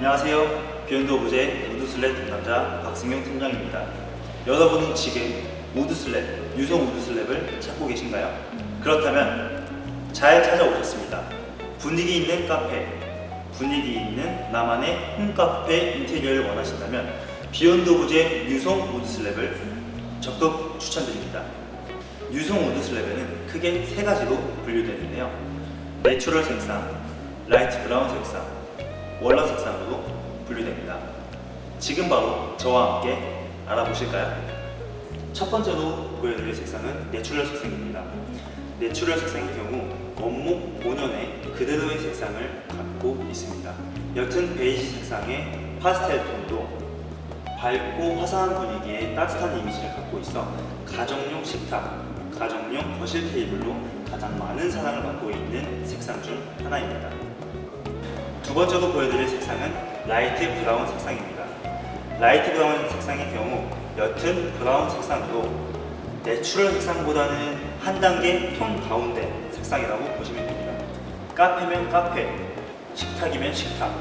안녕하세요. 비욘드 오브제 우드슬랩 담당자 박승용 팀장입니다. 여러분은 지금 우드슬랩, 유성 우드슬랩을 찾고 계신가요? 그렇다면 잘 찾아오셨습니다. 분위기 있는 카페, 분위기 있는 나만의 홈카페 인테리어를 원하신다면 비욘드 오브제 유성 우드슬랩을 적극 추천드립니다. 유성 우드슬랩에는 크게 세 가지로 분류되는데요. 내추럴 색상, 라이트 브라운 색상, 월러 색상으로 분류됩니다. 지금 바로 저와 함께 알아보실까요? 첫 번째로 보여드릴 색상은 내추럴 색상입니다. 내추럴 색상의 경우 원목 본연의 그대로의 색상을 갖고 있습니다. 옅은 베이지 색상의 파스텔 톤도 밝고 화사한 분위기의 따뜻한 이미지를 갖고 있어 가정용 식탁, 가정용 거실 테이블로 가장 많은 사랑을 받고 있는 색상 중 하나입니다. 두 번째로 보여드릴 색상은 라이트 브라운 색상입니다. 라이트 브라운 색상의 경우 옅은 브라운 색상으로 내추럴 색상보다는 한 단계 톤 다운된 색상이라고 보시면 됩니다. 카페면 카페, 식탁이면 식탁,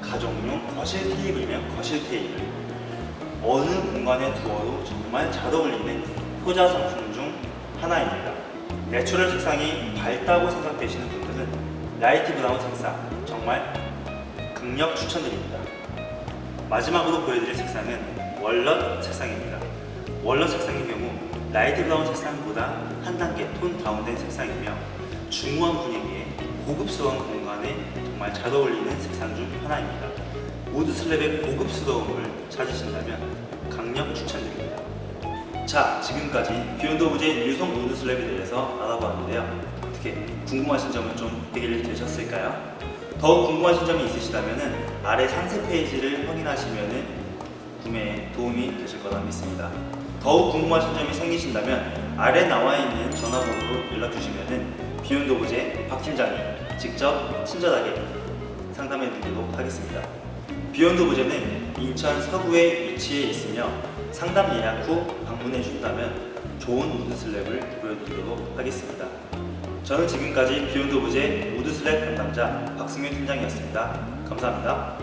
가정용 거실 테이블이면 거실 테이블, 어느 공간에 두어도 정말 잘 어울리는 효자 상품 중 하나입니다. 내추럴 색상이 밝다고 생각되시는 분들은 라이트 브라운 색상 정말 강력 추천드립니다. 마지막으로 보여드릴 색상은 월넛 색상입니다. 월넛 색상의 경우 라이트 브라운 색상보다 한 단계 톤 다운된 색상이며 중후한 분위기에 고급스러운 공간에 정말 잘 어울리는 색상 중 하나입니다. 우드 슬랩의 고급스러움을 찾으신다면 강력 추천드립니다. 자, 지금까지 비욘드 오브제 유성 우드 슬랩에 대해서 알아봤는데요. 어떻게 궁금하신 점은 좀 해결이 되셨을까요? 더욱 궁금하신 점이 있으시다면 아래 상세 페이지를 확인하시면 구매에 도움이 되실 거라 믿습니다. 더욱 궁금하신 점이 생기신다면 아래 나와 있는 전화번호로 연락 주시면 비욘드 오브제 박 팀장이 직접 친절하게 상담해 드리도록 하겠습니다. 비욘드 오브제는 인천 서구에 위치해 있으며 상담 예약 후 방문해 준다면 좋은 우드 슬랩을 보여드리도록 하겠습니다. 저는 지금까지 비욘드 오브제 우드 슬랩 담당자 박승윤 팀장이었습니다. 감사합니다.